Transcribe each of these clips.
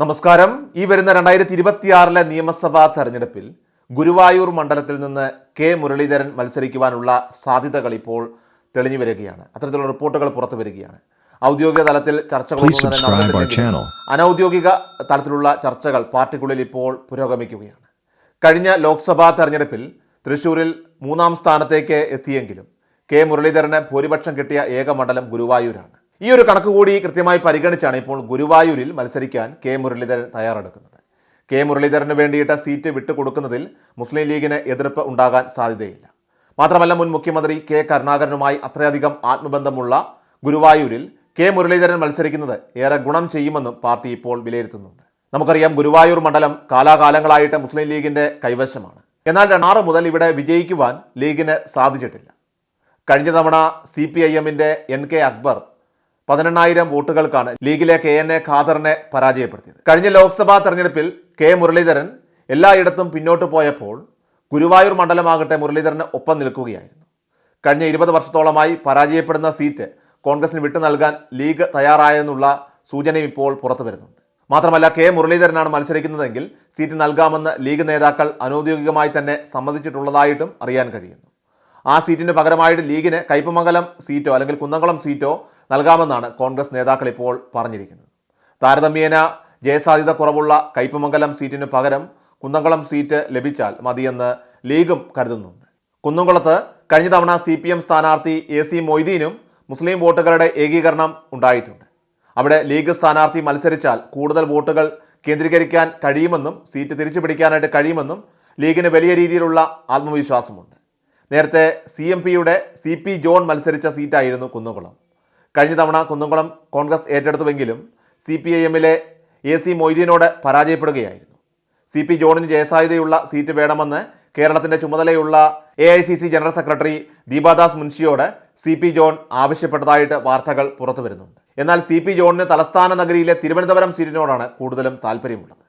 നമസ്കാരം. ഈ വരുന്ന രണ്ടായിരത്തി ഇരുപത്തിയാറിലെ നിയമസഭാ തെരഞ്ഞെടുപ്പിൽ ഗുരുവായൂർ മണ്ഡലത്തിൽ നിന്ന് കെ മുരളീധരൻ മത്സരിക്കുവാനുള്ള സാധ്യതകൾ ഇപ്പോൾ തെളിഞ്ഞു വരികയാണ്. അത്തരത്തിലുള്ള റിപ്പോർട്ടുകൾ പുറത്തു വരികയാണ്. ഔദ്യോഗിക തലത്തിൽ ചർച്ചകൾ. അനൗദ്യോഗിക തലത്തിലുള്ള ചർച്ചകൾ പാർട്ടിക്കുള്ളിൽ ഇപ്പോൾ പുരോഗമിക്കുകയാണ്. കഴിഞ്ഞ ലോക്സഭാ തെരഞ്ഞെടുപ്പിൽ തൃശൂരിൽ മൂന്നാം സ്ഥാനത്തേക്ക് എത്തിയെങ്കിലും കെ മുരളീധരന് ഭൂരിപക്ഷം കിട്ടിയ ഏക മണ്ഡലം ഗുരുവായൂരാണ്. ഈ ഒരു കണക്ക് കൂടി കൃത്യമായി പരിഗണിച്ചാണ് ഇപ്പോൾ ഗുരുവായൂരിൽ മത്സരിക്കാൻ കെ മുരളീധരൻ തയ്യാറെടുക്കുന്നത്. കെ മുരളീധരന് വേണ്ടിയിട്ട് സീറ്റ് വിട്ടുകൊടുക്കുന്നതിൽ മുസ്ലിം ലീഗിന് എതിർപ്പ് ഉണ്ടാകാൻ സാധ്യതയില്ല. മാത്രമല്ല മുൻ മുഖ്യമന്ത്രി കെ കരുണാകരനുമായി അത്രയധികം ആത്മബന്ധമുള്ള ഗുരുവായൂരിൽ കെ മുരളീധരൻ മത്സരിക്കുന്നത് ഏറെ ഗുണം ചെയ്യുമെന്നും പാർട്ടി ഇപ്പോൾ വിലയിരുത്തുന്നുണ്ട്. നമുക്കറിയാം ഗുരുവായൂർ മണ്ഡലം കാലാകാലങ്ങളായിട്ട് മുസ്ലിം ലീഗിന്റെ കൈവശമാണ്. എന്നാൽ രണ്ടാറ് മുതൽ ഇവിടെ വിജയിക്കുവാൻ ലീഗിന് സാധിച്ചിട്ടില്ല. കഴിഞ്ഞ തവണ സി പി ഐ എമ്മിന്റെ എൻ കെ അക്ബർ പതിനെണ്ണായിരം വോട്ടുകൾക്കാണ് ലീഗിലെ കെ എൻ എ ഖാദറിനെ പരാജയപ്പെടുത്തിയത്. കഴിഞ്ഞ ലോക്സഭാ തെരഞ്ഞെടുപ്പിൽ കെ മുരളീധരൻ എല്ലായിടത്തും പിന്നോട്ട് പോയപ്പോൾ ഗുരുവായൂർ മണ്ഡലമാകട്ടെ മുരളീധരന് ഒപ്പം നിൽക്കുകയായിരുന്നു. കഴിഞ്ഞ ഇരുപത് വർഷത്തോളമായി പരാജയപ്പെടുന്ന സീറ്റ് കോൺഗ്രസിന് വിട്ടു നൽകാൻ ലീഗ് തയ്യാറായെന്നുള്ള സൂചനയും ഇപ്പോൾ പുറത്തു വരുന്നുണ്ട്. മാത്രമല്ല കെ മുരളീധരനാണ് മത്സരിക്കുന്നതെങ്കിൽ സീറ്റ് നൽകാമെന്ന് ലീഗ് നേതാക്കൾ അനൗദ്യോഗികമായി തന്നെ സമ്മതിച്ചിട്ടുള്ളതായിട്ടും അറിയാൻ കഴിയുന്നു. ആ സീറ്റിന് പകരമായിട്ട് ലീഗിന് കയ്പമംഗലം സീറ്റോ അല്ലെങ്കിൽ കുന്നംകുളം സീറ്റോ നൽകാമെന്നാണ് കോൺഗ്രസ് നേതാക്കൾ ഇപ്പോൾ പറഞ്ഞിരിക്കുന്നത്. താരതമ്യേന ജയസാധ്യത കുറവുള്ള കയ്പമംഗലം സീറ്റിന് പകരം കുന്നംകുളം സീറ്റ് ലഭിച്ചാൽ മതിയെന്ന് ലീഗും കരുതുന്നുണ്ട്. കുന്നംകുളത്ത് കഴിഞ്ഞ തവണ സി പി എം സ്ഥാനാർത്ഥി എ സി മൊയ്തീനും മുസ്ലിം വോട്ടുകളുടെ ഏകീകരണം ഉണ്ടായിട്ടുണ്ട്. അവിടെ ലീഗ് സ്ഥാനാർത്ഥി മത്സരിച്ചാൽ കൂടുതൽ വോട്ടുകൾ കേന്ദ്രീകരിക്കാൻ കഴിയുമെന്നും സീറ്റ് തിരിച്ചു പിടിക്കാനായിട്ട് കഴിയുമെന്നും ലീഗിന് വലിയ രീതിയിലുള്ള ആത്മവിശ്വാസമുണ്ട്. നേരത്തെ സി എം പിയുടെ സി പി ജോൺ മത്സരിച്ച സീറ്റായിരുന്നു കുന്നംകുളം. കഴിഞ്ഞ തവണ കുന്നംകുളം കോൺഗ്രസ് ഏറ്റെടുത്തുവെങ്കിലും സി പി ഐ എമ്മിലെ എ സി മൊയ്തീനോട് പരാജയപ്പെടുകയായിരുന്നു. സി പി ജോണിന് ജയസാധ്യതയുള്ള സീറ്റ് വേണമെന്ന് കേരളത്തിന്റെ ചുമതലയുള്ള A I C C general secretary Deepa Das മുൻഷിയോട് C P John ആവശ്യപ്പെട്ടതായിട്ട് വാർത്തകൾ പുറത്തു വരുന്നുണ്ട് എന്നാൽ സി പി ജോണിന് തലസ്ഥാന നഗരിയിലെ തിരുവനന്തപുരം സീറ്റിനോടാണ് കൂടുതലും താല്പര്യമുള്ളത്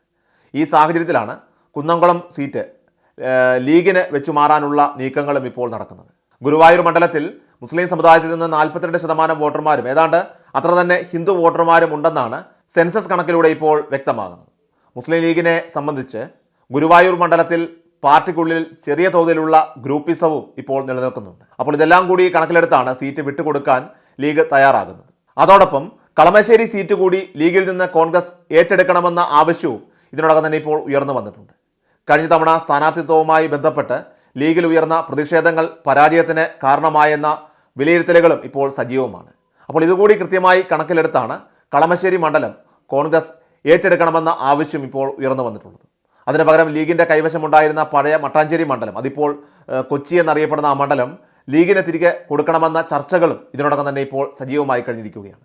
ഈ സാഹചര്യത്തിലാണ് കുന്നംകുളം സീറ്റ് ലീഗിന് വെച്ചു മാറാനുള്ള നീക്കങ്ങളും ഇപ്പോൾ നടക്കുന്നത്. ഗുരുവായൂർ മണ്ഡലത്തിൽ മുസ്ലിം സമുദായത്തിൽ നിന്ന് നാൽപ്പത്തിരണ്ട് ശതമാനം വോട്ടർമാരും ഏതാണ്ട് അത്ര തന്നെ ഹിന്ദു വോട്ടർമാരും ഉണ്ടെന്നാണ് സെൻസസ് കണക്കിലൂടെ ഇപ്പോൾ വ്യക്തമാകുന്നത്. മുസ്ലിം ലീഗിനെ സംബന്ധിച്ച് ഗുരുവായൂർ മണ്ഡലത്തിൽ പാർട്ടിക്കുള്ളിൽ ചെറിയ തോതിലുള്ള ഗ്രൂപ്പിസവും ഇപ്പോൾ നിലനിൽക്കുന്നുണ്ട്. അപ്പോൾ ഇതെല്ലാം കൂടി കണക്കിലെടുത്താണ് സീറ്റ് വിട്ടുകൊടുക്കാൻ ലീഗ് തയ്യാറാകുന്നത്. അതോടൊപ്പം കളമശ്ശേരി സീറ്റ് കൂടി ലീഗിൽ നിന്ന് കോൺഗ്രസ് ഏറ്റെടുക്കണമെന്ന ആവശ്യവും ഇതിനോടകം തന്നെ ഇപ്പോൾ ഉയർന്നു വന്നിട്ടുണ്ട്. കഴിഞ്ഞ തവണ സ്ഥാനാർത്ഥിത്വവുമായി ബന്ധപ്പെട്ട് ലീഗിൽ ഉയർന്ന പ്രതിഷേധങ്ങൾ പരാജയത്തിന് കാരണമായെന്ന വിലയിരുത്തലുകളും ഇപ്പോൾ സജീവമാണ് അപ്പോൾ ഇതുകൂടി കൃത്യമായി കണക്കിലെടുത്താണ് കളമശ്ശേരി മണ്ഡലം കോൺഗ്രസ് ഏറ്റെടുക്കണമെന്ന ആവശ്യം ഇപ്പോൾ ഉയർന്നു വന്നിട്ടുള്ളത്. അതിന് പകരം ലീഗിന്റെ കൈവശമുണ്ടായിരുന്ന പഴയ മട്ടാഞ്ചേരി മണ്ഡലം അതിപ്പോൾ കൊച്ചി എന്നറിയപ്പെടുന്ന ആ മണ്ഡലം ലീഗിനെ തിരികെ കൊടുക്കണമെന്ന ചർച്ചകളും ഇതിനോടകം തന്നെ ഇപ്പോൾ സജീവമായി കഴിഞ്ഞിരിക്കുകയാണ്.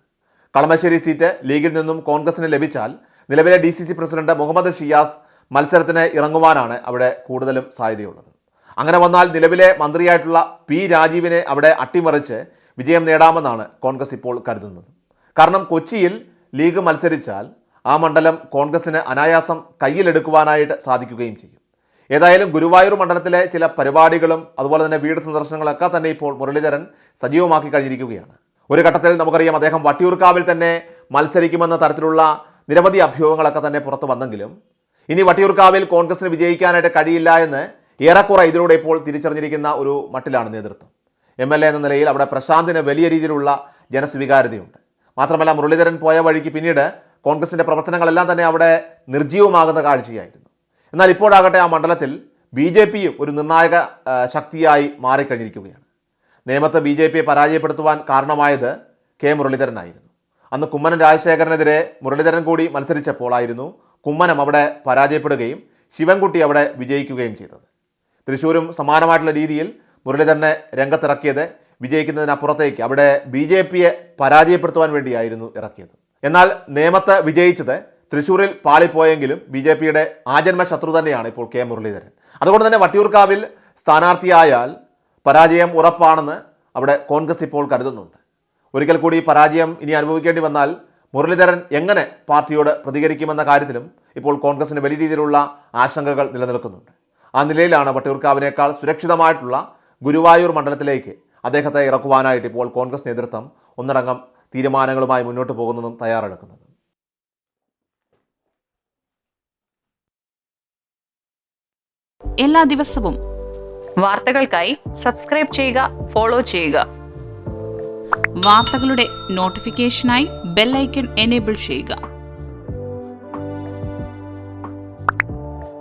കളമശ്ശേരി സീറ്റ് ലീഗിൽ നിന്നും കോൺഗ്രസിന് ലഭിച്ചാൽ നിലവിലെ ഡി പ്രസിഡന്റ് മുഹമ്മദ് ഷിയാസ് മത്സരത്തിന് ഇറങ്ങുവാനാണ് അവിടെ കൂടുതലും സാധ്യതയുള്ളത്. അങ്ങനെ വന്നാൽ നിലവിലെ മന്ത്രിയായിട്ടുള്ള പി രാജീവിനെ അവിടെ അട്ടിമറിച്ച് വിജയം നേടാമെന്നാണ് കോൺഗ്രസ് ഇപ്പോൾ കരുതുന്നത്. കാരണം കൊച്ചിയിൽ ലീഗ് മത്സരിച്ചാൽ ആ മണ്ഡലം കോൺഗ്രസിന് അനായാസം കയ്യിലെടുക്കുവാനായിട്ട് സാധിക്കുകയും ചെയ്യും. ഏതായാലും ഗുരുവായൂർ മണ്ഡലത്തിലെ ചില പരിപാടികളും അതുപോലെ തന്നെ വീട് സന്ദർശനങ്ങളൊക്കെ തന്നെ ഇപ്പോൾ മുരളീധരൻ സജീവമാക്കി കഴിഞ്ഞിരിക്കുകയാണ്. ഒരു ഘട്ടത്തിൽ നമുക്കറിയാം അദ്ദേഹം വട്ടിയൂർക്കാവിൽ തന്നെ മത്സരിക്കുമെന്ന തരത്തിലുള്ള നിരവധി അഭ്യൂഹങ്ങളൊക്കെ തന്നെ പുറത്തു വന്നെങ്കിലും ഇനി വട്ടിയൂർക്കാവിൽ കോൺഗ്രസിന് വിജയിക്കാനായിട്ട് കഴിയില്ല എന്ന് ഏറെക്കുറെ ഇതിലൂടെ ഇപ്പോൾ തിരിച്ചറിഞ്ഞിരിക്കുന്ന ഒരു മട്ടിലാണ് നേതൃത്വം. എം എൽ എ എന്ന നിലയിൽ അവിടെ പ്രശാന്തിന് വലിയ രീതിയിലുള്ള ജനസ്വീകാര്യതയുണ്ട്. മാത്രമല്ല മുരളീധരൻ പോയ വഴിക്ക് പിന്നീട് കോൺഗ്രസിന്റെ പ്രവർത്തനങ്ങളെല്ലാം തന്നെ അവിടെ നിർജീവമാകുന്ന കാഴ്ചയായിരുന്നു. എന്നാൽ ഇപ്പോഴാകട്ടെ ആ മണ്ഡലത്തിൽ ബി ജെ പിയും ഒരു നിർണായക ശക്തിയായി മാറിക്കഴിഞ്ഞിരിക്കുകയാണ്. നേമത്ത് ബി ജെ പിയെ പരാജയപ്പെടുത്തുവാൻ കാരണമായത് കെ മുരളീധരനായിരുന്നു. അന്ന് കുമ്മനം രാജശേഖരനെതിരെ മുരളീധരൻ കൂടി മത്സരിച്ചപ്പോഴായിരുന്നു കുമ്മനം അവിടെ പരാജയപ്പെടുകയും ശിവൻകുട്ടി അവിടെ വിജയിക്കുകയും ചെയ്തത്. തൃശ്ശൂരും സമാനമായിട്ടുള്ള രീതിയിൽ മുരളീധരനെ രംഗത്തിറക്കിയത് വിജയിക്കുന്നതിനപ്പുറത്തേക്ക്. അവിടെ ബി ജെ പിയെ പരാജയപ്പെടുത്തുവാൻ വേണ്ടിയായിരുന്നു ഇറക്കിയത്. എന്നാൽ നേമത്ത് വിജയിച്ചത് തൃശ്ശൂരിൽ പാളിപ്പോയെങ്കിലും ബി ജെ പിയുടെ ആജന്മ ശത്രു തന്നെയാണ് ഇപ്പോൾ കെ മുരളീധരൻ. അതുകൊണ്ട് തന്നെ വട്ടിയൂർക്കാവിൽ സ്ഥാനാർത്ഥിയായാൽ പരാജയം ഉറപ്പാണെന്ന് അവിടെ കോൺഗ്രസ് ഇപ്പോൾ കരുതുന്നുണ്ട്. ഒരിക്കൽ കൂടി പരാജയം ഇനി അനുഭവിക്കേണ്ടി വന്നാൽ മുരളീധരൻ എങ്ങനെ പാർട്ടിയോട് പ്രതികരിക്കുമെന്ന കാര്യത്തിലും ഇപ്പോൾ കോൺഗ്രസിന് വലിയ രീതിയിലുള്ള ആശങ്കകൾ നിലനിൽക്കുന്നുണ്ട്. ആ നിലയിലാണ് വട്ടിയൂർക്കാവിനേക്കാൾ സുരക്ഷിതമായിട്ടുള്ള ഗുരുവായൂർ മണ്ഡലത്തിലേക്ക് അദ്ദേഹത്തെ ഇറക്കുവാനായിട്ട് ഇപ്പോൾ കോൺഗ്രസ് നേതൃത്വം ഒന്നടങ്കം തീരുമാനങ്ങളുമായി മുന്നോട്ട് പോകുന്നതും തയ്യാറെടുക്കുന്നതും. എല്ലാ ദിവസവും വാർത്തകൾക്കായി സബ്സ്ക്രൈബ് ചെയ്യുക ഫോളോ ചെയ്യുക. വാർത്തകളുടെ നോട്ടിഫിക്കേഷനായി ബെല്ലൈക്കൺ എനേബിൾ ചെയ്യുക.